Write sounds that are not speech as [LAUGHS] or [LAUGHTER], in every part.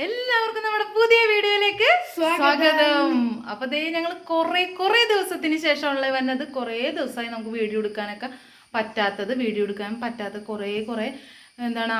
എല്ലാവർക്കും നമ്മുടെ പുതിയ വീഡിയോയിലേക്ക് സ്വാഗതം. അപ്പൊ ദേ ഞങ്ങൾ കുറെ കുറെ ദിവസത്തിന് ശേഷമുള്ള വന്നത്. കുറെ ദിവസമായി നമുക്ക് വീഡിയോ എടുക്കാനൊക്കെ പറ്റാത്തത് വീഡിയോ എടുക്കാൻ പറ്റാത്ത കുറെ കുറെ എന്താണ്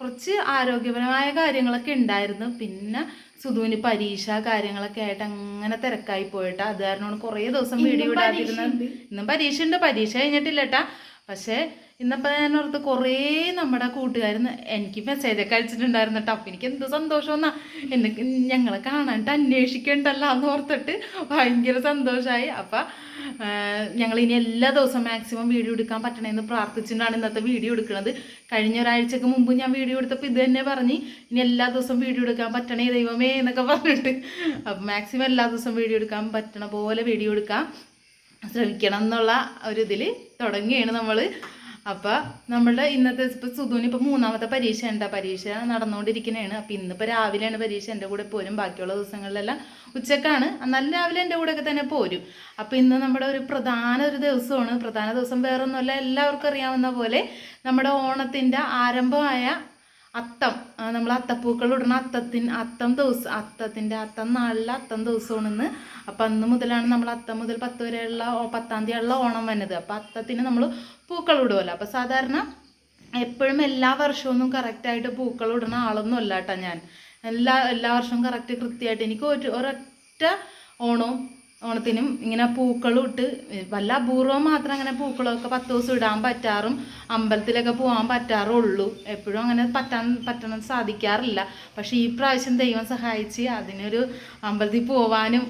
കുറച്ച് ആരോഗ്യപരമായ കാര്യങ്ങളൊക്കെ ഉണ്ടായിരുന്നു. പിന്നെ സുധുവിന് പരീക്ഷ കാര്യങ്ങളൊക്കെ ആയിട്ട് അങ്ങനെ തിരക്കായി പോയിട്ട് അത് കാരണമാണ് കുറേ ദിവസം വീഡിയോ ഇടാതിരുന്നത്. ഇന്നും പരീക്ഷ ഉണ്ട് പരീക്ഷ കഴിഞ്ഞിട്ടില്ല കേട്ടാ പക്ഷേ ഇന്നപ്പോൾ ഞാൻ ഓർത്ത് കുറേ നമ്മുടെ കൂട്ടുകാർ എനിക്ക് മെസ്സേജൊക്കെ അയച്ചിട്ടുണ്ടായിരുന്നു കേട്ടോ അപ്പം എനിക്ക് എന്ത് സന്തോഷമെന്നാ എന്നെ ഞങ്ങളെ കാണാനിട്ട് അന്വേഷിക്കണ്ടല്ലോ എന്ന് ഓർത്തിട്ട് ഭയങ്കര സന്തോഷമായി അപ്പം ഞങ്ങൾ ഇനി എല്ലാ ദിവസവും മാക്സിമം വീഡിയോ എടുക്കാൻ പറ്റണമെന്ന് പ്രാർത്ഥിച്ചിട്ടാണ് ഇന്നത്തെ വീഡിയോ എടുക്കുന്നത് കഴിഞ്ഞ ഒരാഴ്ചക്ക് മുമ്പ് ഞാൻ വീഡിയോ എടുത്തപ്പോൾ ഇത് തന്നെ പറഞ്ഞ് ഇനി എല്ലാ ദിവസവും വീഡിയോ എടുക്കാൻ പറ്റണേ ദൈവമേ എന്നൊക്കെ പറഞ്ഞിട്ട്. അപ്പം മാക്സിമം എല്ലാ ദിവസവും വീഡിയോ എടുക്കാൻ പറ്റണ പോലെ വീഡിയോ എടുക്കാൻ ശ്രമിക്കണം എന്നുള്ള ഒരു ഇതിൽ തുടങ്ങിയാണ് നമ്മൾ അപ്പോൾ നമ്മളുടെ ഇന്നത്തെ ഇപ്പോൾ സുധുവിന് ഇപ്പോൾ മൂന്നാമത്തെ പരീക്ഷ ഉണ്ട് പരീക്ഷ നടന്നുകൊണ്ടിരിക്കുന്നതാണ് അപ്പോൾ ഇന്നിപ്പോ രാവിലെയാണ് പരീക്ഷ. എന്റെ കൂടെ പോരും. ബാക്കിയുള്ള ദിവസങ്ങളിലെല്ലാം ഉച്ചക്കാണ്. എന്നാലും രാവിലെ എന്റെ കൂടെയൊക്കെ തന്നെ പോരും. അപ്പോൾ ഇന്ന് നമ്മുടെ ഒരു പ്രധാന ഒരു ദിവസമാണ്. പ്രധാന ദിവസം വേറൊന്നുമല്ല. എല്ലാവർക്കും അറിയാവുന്ന പോലെ നമ്മുടെ ഓണത്തിന്റെ ആരംഭമായ അത്തം. നമ്മൾ അത്തപ്പൂക്കൾ ഇടുന്ന അത്തത്തിന് അത്തം ദിവസം അത്തത്തിന്റെ അത്തം നാളിൽ അത്തം ദിവസമാണ് ഇന്ന് അപ്പം അന്ന് മുതലാണ് നമ്മൾ അത്തം മുതൽ പത്ത് വരെയുള്ള പത്താം തീയതിയുള്ള ഓണം വന്നത്. അപ്പം അത്തത്തിന് നമ്മൾ പൂക്കൾ ഇടുമല്ലോ അപ്പം സാധാരണ എപ്പോഴും എല്ലാ വർഷമൊന്നും കറക്റ്റായിട്ട് പൂക്കൾ ഇടുന്ന ആളൊന്നും അല്ല കേട്ടോ ഞാൻ. എല്ലാ എല്ലാ വർഷവും കറക്റ്റ് കൃത്യമായിട്ട് എനിക്ക് ഒരു ഒരൊറ്റ ഓണവും ഓണത്തിനും ഇങ്ങനെ പൂക്കളും ഇട്ട് വല്ല അപൂർവം മാത്രം അങ്ങനെ പൂക്കളൊക്കെ പത്ത് ദിവസം ഇടാൻ പറ്റാറും. അമ്പലത്തിലൊക്കെ പോകാൻ പറ്റാറുള്ളൂ. എപ്പോഴും അങ്ങനെ പറ്റാൻ പറ്റണം സാധിക്കാറില്ല. പക്ഷേ ഈ പ്രാവശ്യം ദൈവം സഹായിച്ച് അതിനൊരു അമ്പലത്തിൽ പോവാനും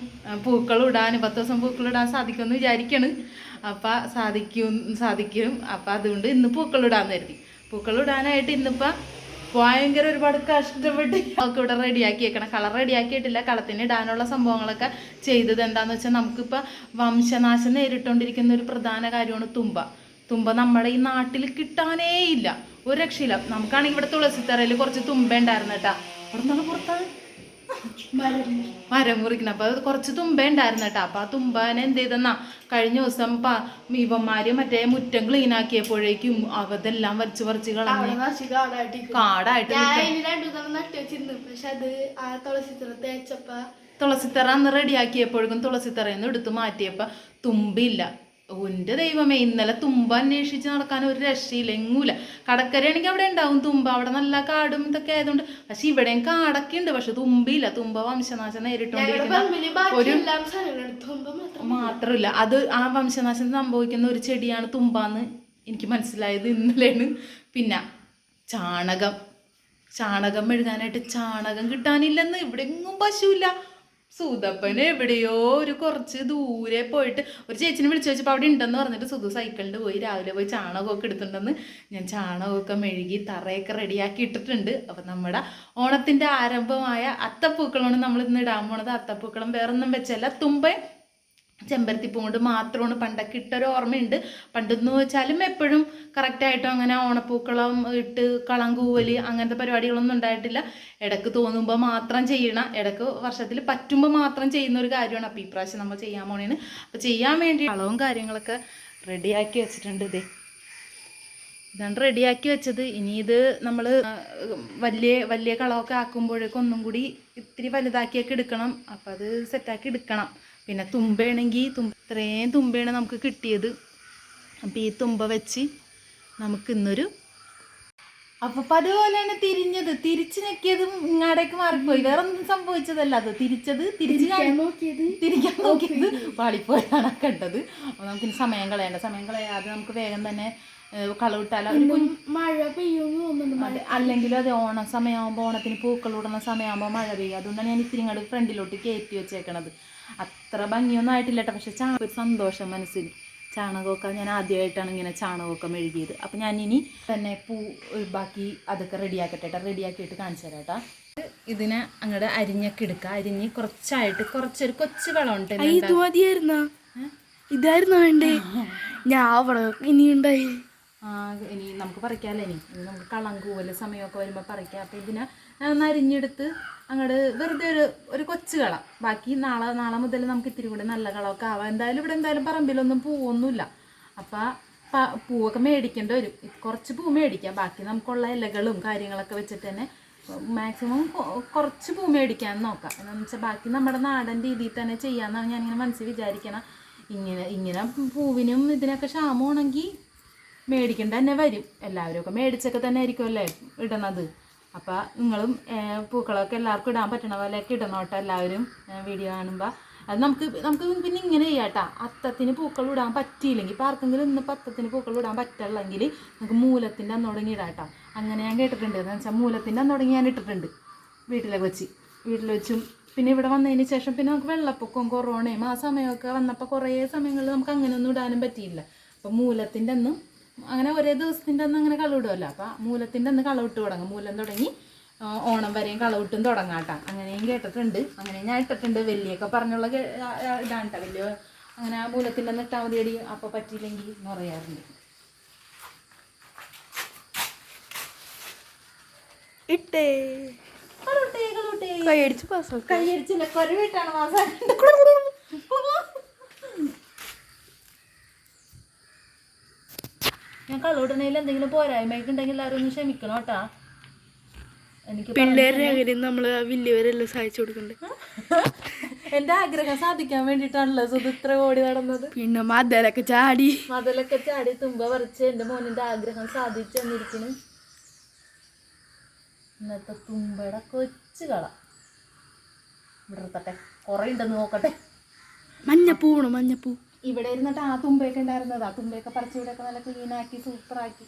പൂക്കൾ ഇടാനും പത്ത് ദിവസം പൂക്കൾ ഇടാൻ സാധിക്കുമെന്ന് വിചാരിക്കണ്. അപ്പം സാധിക്കും സാധിക്കും. അപ്പം അതുകൊണ്ട് ഇന്ന് പൂക്കൾ ഇടാൻ കരുതി. പൂക്കൾ ഇടാനായിട്ട് ഇന്നിപ്പോൾ ഭയങ്കര ഒരുപാട് കഷ്ടപ്പെട്ട് നമുക്ക് ഇവിടെ റെഡിയാക്കി വെക്കണം കളർ റെഡിയാക്കിയിട്ടില്ല. കളത്തിന് ഇടാനുള്ള സംഭവങ്ങളൊക്കെ ചെയ്തത് എന്താണെന്ന് വെച്ചാൽ നമുക്കിപ്പോൾ വംശനാശം നേരിട്ടുകൊണ്ടിരിക്കുന്ന ഒരു പ്രധാന കാര്യമാണ് തുമ്പ. തുമ്പ നമ്മുടെ ഈ നാട്ടിൽ കിട്ടാനേ ഇല്ല. ഒരു രക്ഷയില്ല. നമുക്കാണെങ്കിൽ ഇവിടെ തുളസിത്തറയിൽ കുറച്ച് തുമ്പ ഉണ്ടായിരുന്നു കേട്ടാ. അവിടെ നിന്നുള്ള പുറത്താണ് മരം മുറിക്കണം. അപ്പൊ അത് കുറച്ച് തുമ്പ ഉണ്ടായിരുന്നു കേട്ടോ. അപ്പൊ ആ തുമ്പാനെ എന്ത് ചെയ്തെന്നാ കഴിഞ്ഞ ദിവസം പ ഇവന്മാര് മറ്റേ മുറ്റം ക്ലീൻ ആക്കിയപ്പോഴേക്കും അവതെല്ലാം വരച്ച് പറിച്ച് കളഞ്ഞു കാടായിട്ട് തുളസിത്തറ അന്ന് റെഡിയാക്കിയപ്പോഴേക്കും തുളസിത്തറയിൽ നിന്ന് എടുത്ത് മാറ്റിയപ്പോ തുമ്പില്ല എന്റെ ദൈവമേ ഇന്നലെ തുമ്പ അന്വേഷിച്ച് നടക്കാൻ ഒരു രക്ഷയില്ല എങ്ങൂല. കടക്കരയാണെങ്കിൽ അവിടെ ഉണ്ടാവും തുമ്പ അവിടെ നല്ല കാടും ഇതൊക്കെ ആയതുകൊണ്ട്. പക്ഷെ ഇവിടെയും കാടൊക്കെ ഉണ്ട് പക്ഷെ തുമ്പില്ല തുമ്പ വംശനാശം നേരിട്ടുകൊണ്ടിരിക്കുന്ന ഒരു മാത്രമില്ല അത് ആ വംശനാശം സംഭവിക്കുന്ന ഒരു ചെടിയാണ് തുമ്പാന്ന് എനിക്ക് മനസ്സിലായത് ഇന്നലെയാണ്. പിന്നെ ചാണകം. ചാണകം മെഴുകാനായിട്ട് ചാണകം കിട്ടാനില്ലെന്ന് ഇവിടെ എങ്ങും പശുവില്ല. സുതപ്പന് എവിടെയോ ഒരു കുറച്ച് ദൂരെ പോയിട്ട് ഒരു ചേച്ചിനെ വിളിച്ചു വെച്ചപ്പോൾ അവിടെ ഉണ്ടെന്ന് പറഞ്ഞിട്ട് സുധു സൈക്കിളിൽ പോയി രാവിലെ പോയി ചാണകമൊക്കെ എടുത്തിട്ടുണ്ടെന്ന് ഞാൻ ചാണകമൊക്കെ മെഴുകി തറയൊക്കെ റെഡിയാക്കി ഇട്ടിട്ടുണ്ട്. അപ്പം നമ്മുടെ ഓണത്തിന്റെ ആരംഭമായ അത്തപ്പൂക്കളമാണ് നമ്മൾ ഇന്ന് ഇടാൻ പോണത്. അത്തപ്പൂക്കളം വേറൊന്നും വെച്ചല്ല. തുമ്പ ചെമ്പരത്തിപ്പൂ കൊണ്ട് മാത്രമാണ് പണ്ടൊക്കെ ഇട്ടൊരു ഓർമ്മയുണ്ട്. പണ്ടെന്ന് വെച്ചാലും എപ്പോഴും കറക്റ്റായിട്ടും അങ്ങനെ ഓണപ്പൂക്കളം ഇട്ട് കളം കൂവൽ അങ്ങനത്തെ പരിപാടികളൊന്നും ഉണ്ടായിട്ടില്ല. ഇടയ്ക്ക് തോന്നുമ്പോൾ മാത്രം ചെയ്യണം ഇടയ്ക്ക് വർഷത്തിൽ പറ്റുമ്പോൾ മാത്രം ചെയ്യുന്ന ഒരു കാര്യമാണ്. അപ്പോൾ ഈ പ്രാവശ്യം നമ്മൾ ചെയ്യാൻ പോണേന്. അപ്പോൾ ചെയ്യാൻ വേണ്ടി കളവും കാര്യങ്ങളൊക്കെ റെഡിയാക്കി വെച്ചിട്ടുണ്ട് ഇതേ ഇതാണ് റെഡിയാക്കി വെച്ചത്. ഇനി ഇത് നമ്മൾ വലിയ വലിയ കളമൊക്കെ ആക്കുമ്പോഴേക്കും ഒന്നും കൂടി ഇത്തിരി വലുതാക്കിയൊക്കെ എടുക്കണം. അപ്പോൾ അത് സെറ്റാക്കി എടുക്കണം. പിന്നെ തുമ്പയാണെങ്കിൽ തുമ്പ ഇത്രയും തുമ്പയാണ് നമുക്ക് കിട്ടിയത്. അപ്പം ഈ തുമ്പ വെച്ച് നമുക്ക് ഇന്നൊരു അപ്പൊ അതുപോലെ തന്നെ തിരിഞ്ഞത്. തിരിച്ചു ഞെക്കിയതും ഇങ്ങാടേക്ക് മാറിപ്പോയി. വേറെ ഒന്നും സംഭവിച്ചതല്ല അത്. തിരിച്ചത് തിരിച്ച് തിരിക്കാൻ നോക്കിയത്. പാളിപ്പോയാണ് കണ്ടത്. അപ്പോൾ നമുക്കിനി സമയം കളയണ്ട. സമയം കളയാതെ നമുക്ക് വേഗം തന്നെ ഇന്നും മഴ അതെ. അല്ലെങ്കിൽ അത് ഓണ സമയമാകുമ്പോൾ ഓണത്തിന് പൂക്കൾ ഇടുന്ന സമയമാകുമ്പോൾ മഴ പെയ്യും. അതുകൊണ്ടാണ് ഞാൻ ഇത്തിരി ഇങ്ങോട്ട് ഫ്രണ്ടിലോട്ട് കയറ്റി വെച്ചേക്കണത്. അത്ര ഭംഗിയൊന്നും ആയിട്ടില്ല കേട്ടോ പക്ഷെ ചാണക ഒരു സന്തോഷം മനസ്സിൽ. ചാണകമൊക്കെ ഞാൻ ആദ്യമായിട്ടാണ് ഇങ്ങനെ ചാണകമൊക്കെ മെഴുകിയത്. അപ്പം ഞാൻ ഇനി തന്നെ പൂ ബാക്കി അതൊക്കെ റെഡിയാക്കട്ടെ കേട്ടോ റെഡിയാക്കിയിട്ട് കാണിച്ചു തരാം കേട്ടോ ഇതിനെ അങ്ങോട്ട് അരിഞ്ഞൊക്കെ എടുക്കുക അരിഞ്ഞ് കുറച്ചായിട്ട് കുറച്ചൊരു കൊച്ചു വളം ഉണ്ട്. ഇത് മതിയായിരുന്ന ഇതായിരുന്നു വേണ്ടേ? ഞാൻ അവിടെ ഇനിയുണ്ടായി. ആ ഇനി നമുക്ക് പറിക്കാമല്ലേ ഇനി? ഇനി നമുക്ക് കളം കൂവൽ സമയമൊക്കെ വരുമ്പോൾ പറിക്കാം. അപ്പം ഇതിനെ ഒന്ന് അരിഞ്ഞെടുത്ത് അങ്ങോട്ട് വെറുതെ ഒരു ഒരു കൊച്ചു കള. ബാക്കി നാളെ നാളെ മുതൽ നമുക്ക് ഇത്തിരി കൂടി നല്ല കളമൊക്കെ ആവാം. എന്തായാലും ഇവിടെ എന്തായാലും പറമ്പിലൊന്നും പൂവൊന്നുമില്ല. അപ്പം പൂവൊക്കെ മേടിക്കേണ്ടി വരും. കുറച്ച് പൂ മേടിക്കാം. ബാക്കി നമുക്കുള്ള ഇലകളും കാര്യങ്ങളൊക്കെ വെച്ചിട്ട് തന്നെ മാക്സിമം കുറച്ച് പൂ മേടിക്കാൻ നോക്കാം. എന്താണെന്ന് വെച്ചാൽ ബാക്കി നമ്മുടെ നാടൻ രീതിയിൽ തന്നെ ചെയ്യാമെന്നാണ് ഞാനിങ്ങനെ മനസ്സിൽ വിചാരിക്കണം. ഇങ്ങനെ ഇങ്ങനെ പൂവിനും ഇതിനൊക്കെ ക്ഷാമമാണെങ്കിൽ മേടിക്കേണ്ട തന്നെ വരും. എല്ലാവരും ഒക്കെ മേടിച്ചൊക്കെ തന്നെ ആയിരിക്കുമല്ലേ ഇടണത്? അപ്പോൾ നിങ്ങളും പൂക്കളൊക്കെ എല്ലാവർക്കും ഇടാൻ പറ്റണ പോലെയൊക്കെ ഇടണം കേട്ടോ എല്ലാവരും വീഡിയോ കാണുമ്പോൾ അത് നമുക്ക് നമുക്ക് പിന്നെ ഇങ്ങനെ ചെയ്യാട്ടാ അത്തത്തിന് പൂക്കൾ ഇടാൻ പറ്റിയില്ലെങ്കിൽ ഇപ്പോൾ ആർക്കെങ്കിലും ഇന്നിപ്പോൾ അത്തത്തിന് പൂക്കൾ ഇടാൻ പറ്റുള്ളെങ്കിൽ നമുക്ക് മൂലത്തിന്റെ അന്ന് തുടങ്ങി ഇടാട്ടോ അങ്ങനെ ഞാൻ കേട്ടിട്ടുണ്ട്. എന്ന് വെച്ചാൽ മൂലത്തിന്റെ അന്ന് തുടങ്ങി ഞാൻ ഇട്ടിട്ടുണ്ട്. വീട്ടിലെ വെച്ച്. വീട്ടിൽ വെച്ചും. പിന്നെ ഇവിടെ വന്നതിന് ശേഷം പിന്നെ നമുക്ക് വെള്ളപ്പൊക്കവും കൊറോണയും ആ സമയമൊക്കെ വന്നപ്പോൾ കുറേ സമയങ്ങളിൽ നമുക്ക് അങ്ങനെയൊന്നും ഇടാനും പറ്റിയില്ല. അപ്പോൾ മൂലത്തിന്റെ അന്നും അങ്ങനെ ഒരേ ദിവസത്തിന്റെ അന്ന് അങ്ങനെ കളവിടുമല്ലോ അപ്പം മൂലത്തിന്റെ അന്ന് കളവിട്ട് തുടങ്ങും. മൂലം തുടങ്ങി ഓണം വരെയും കളവിട്ടും തുടങ്ങാട്ട അങ്ങനെയും കേട്ടിട്ടുണ്ട്. അങ്ങനെ ഞാൻ ഇട്ടിട്ടുണ്ട്. വലിയൊക്കെ പറഞ്ഞുള്ള കേ- ഇതാണ് കേട്ടോ വലിയ അങ്ങനെ ആ മൂലത്തിന്റെ അന്ന് ഇട്ടാൽ മതി അടി അപ്പോൾ പറ്റിയില്ലെങ്കിൽ എന്ന് പറയാറുണ്ട്. ഇട്ടേ. കൈ അടിച്ച് കൈയടിച്ച് അടിച്ചില്ല കൈയടിച്ചില്ല. കൊരവിട്ടാണ് മാസം ഞാൻ കളവിടണേൽ എന്തെങ്കിലും പോരായ്മയൊക്കെ ഉണ്ടെങ്കിൽ എല്ലാവരും ഒന്ന് ക്ഷമിക്കണം കേട്ടാ. എനിക്ക് പിള്ളേരുടെ നമ്മൾ വലിയവരെല്ലാം സഹായിച്ചു [LAUGHS] എന്റെ ആഗ്രഹം സാധിക്കാൻ വേണ്ടിയിട്ടാണല്ലോ സുധ ഇത്ര ഓടി നടന്നത്. പിന്നെ മതലൊക്കെ ചാടി. മതിലൊക്കെ ചാടി തുമ്പ പറിച്ച് എന്റെ മോനിന്റെ ആഗ്രഹം സാധിച്ചു തന്നിരിക്കുന്നു ഇന്നത്തെ തുമ്പയുടെ കൊച്ചു കള. ഇവിടെ കൊറേ കുറെ ഉണ്ടെന്ന് നോക്കട്ടെ. മഞ്ഞപ്പൂ വേണോ മഞ്ഞപ്പൂ. ഇവിടെ ഇരുന്നിട്ട് ആ തുമ്പയൊക്കെ ഉണ്ടായിരുന്നത്. ആ തുമ്പയൊക്കെ പറിച്ച് ഇവിടെയൊക്കെ നല്ല ക്ലീനാക്കി സൂപ്പറാക്കി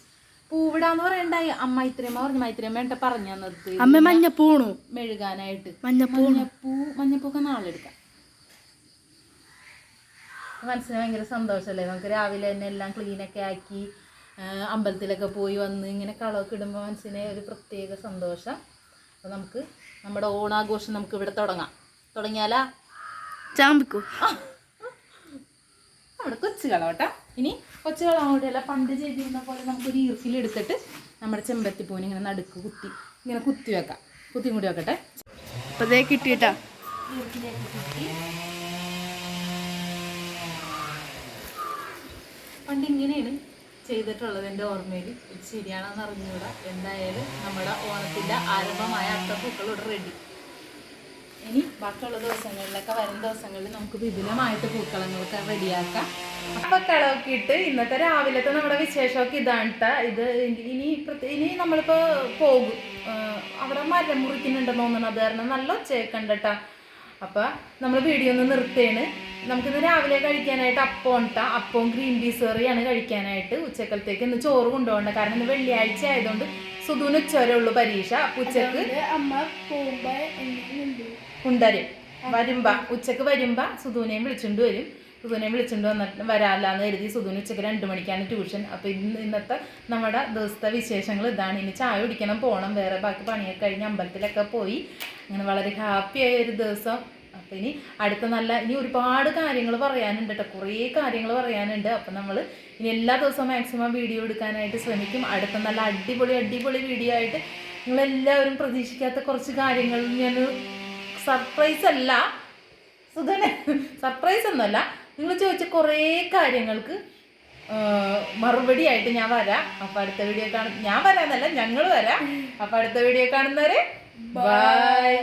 പൂവിടാന്ന് പറയണ്ടായി. അമ്മ ഇത്രയും പറഞ്ഞു. മൈത്രയും വേണ്ട പറഞ്ഞു തന്നത് അമ്മ മഞ്ഞപ്പൂണു? മെഴുകാനായിട്ട്. മഞ്ഞപ്പൂ മഞ്ഞപ്പൂ മഞ്ഞപ്പൂക്കെ നാളെ എടുക്കാം മനസ്സിന് ഭയങ്കര സന്തോഷമല്ലേ നമുക്ക് രാവിലെ തന്നെ എല്ലാം ക്ലീനൊക്കെ ആക്കി അമ്പലത്തിലൊക്കെ പോയി വന്ന് ഇങ്ങനെ കളമൊക്കെ ഇടുമ്പോൾ മനസ്സിന് ഒരു പ്രത്യേക സന്തോഷം. അപ്പോൾ നമുക്ക് നമ്മുടെ ഓണാഘോഷം നമുക്ക് ഇവിടെ തുടങ്ങാം. തുടങ്ങിയാലാ? ചാമ്പിക്കൂ. നമ്മുടെ കൊച്ചു കേട്ടോ ഇനി കൊച്ചു കളാൻ കൂടിയല്ല പണ്ട് ചെയ്തിരുന്ന പോലെ നമുക്കൊരു ഈർക്കിലെടുത്തിട്ട് നമ്മുടെ ചെമ്പത്തിപ്പൂവിന് ഇങ്ങനെ നടുക്ക് കുത്തി ഇങ്ങനെ കുത്തി വെക്കാം. കുത്തി കൂടി വെക്കട്ടെ. അപ്പൊ അതേ കിട്ടിയിട്ടാ. പണ്ട് ഇങ്ങനെയാണ് ചെയ്തിട്ടുള്ളത് എന്റെ ഓർമ്മയിൽ. ഇത് ശരിയാണെന്ന് അറിഞ്ഞുകൂടാ. എന്തായാലും നമ്മുടെ ഓണത്തിന്റെ ആരംഭമായ അത്തപ്പൂക്കൾ പൂക്കളോട് റെഡി ഇനി ബാക്കിയുള്ള ദിവസങ്ങളിലൊക്കെ വരും ദിവസങ്ങളിൽ നമുക്ക് വിപുലമായിട്ട് പൂക്കളങ്ങളൊക്കെ റെഡിയാക്കാം. അപ്പൊ കളമൊക്കെ ഇട്ട് ഇന്നത്തെ രാവിലത്തെ നമ്മുടെ വിശേഷമൊക്കെ ഇതാണ്. ഇത് ഇനി- ഇനി നമ്മളിപ്പോ പോകും. അവിടെ മരം മുറിക്കുന്നുണ്ടെന്ന് തോന്നുന്നു. അത് കാരണം നല്ല ഒച്ചയൊക്കെ അപ്പൊ നമ്മൾ വീഡിയോ ഒന്ന് നിർത്തേണ്. നമുക്കിന്ന് രാവിലെ കഴിക്കാനായിട്ട് അപ്പം ഉണ്ട അപ്പവും ഗ്രീൻ പീസ് കറിയാണ് കഴിക്കാനായിട്ട് ഉച്ചക്കലത്തേക്ക് ഇന്ന് ചോറ് കൊണ്ടുപോകണ്ട. കാരണം ഇന്ന് വെള്ളിയാഴ്ച ആയതുകൊണ്ട് സുധുവിന് ഉച്ച വരെ ഉള്ളൂ പരീക്ഷ. ഉച്ചയ്ക്ക് അമ്മ പോകുമ്പോ ഉണ്ടരും. വരുമ്പ ഉച്ചയ്ക്ക് വരുമ്പ സുധുവിനെയും വിളിച്ചുകൊണ്ട് വരും. സുധുവിനെയും വിളിച്ചുകൊണ്ട് വന്നിട്ട് വരാല്ലാന്ന് കരുതി സുധുവിന് ഉച്ചയ്ക്ക് രണ്ട് മണിക്കാണ് ട്യൂഷൻ. അപ്പോൾ ഇന്ന് ഇന്നത്തെ നമ്മുടെ ദിവസത്തെ വിശേഷങ്ങൾ ഇതാണ്. ഇനി ചായ കുടിക്കണം പോകണം വേറെ ബാക്കി പണിയൊക്കെ കഴിഞ്ഞ് അമ്പലത്തിലൊക്കെ പോയി. അങ്ങനെ വളരെ ഹാപ്പി ആയ ഒരു ദിവസം. അപ്പോൾ ഇനി അടുത്ത നല്ല ഇനി ഒരുപാട് കാര്യങ്ങൾ പറയാനുണ്ട് കേട്ടോ കുറേ കാര്യങ്ങൾ പറയാനുണ്ട്. അപ്പം നമ്മൾ ഇനി എല്ലാ ദിവസവും മാക്സിമം വീഡിയോ എടുക്കാനായിട്ട് ശ്രമിക്കും. അടുത്ത നല്ല അടിപൊളി അടിപൊളി വീഡിയോ ആയിട്ട് നിങ്ങളെല്ലാവരും പ്രതീക്ഷിക്കാത്ത കുറച്ച് കാര്യങ്ങൾ ഞാൻ സർപ്രൈസ് അല്ല. സുധനെ സർപ്രൈസ് ഒന്നുമല്ല. നിങ്ങൾ ചോദിച്ച കുറേ കാര്യങ്ങൾക്ക് മറുപടി ആയിട്ട് ഞാൻ വരാം. അപ്പം അടുത്ത വീഡിയോ കാണും ഞാൻ വരാന്നല്ല ഞങ്ങൾ വരാം. അപ്പം അടുത്ത വീഡിയോ കാണുന്നവരെ ബൈ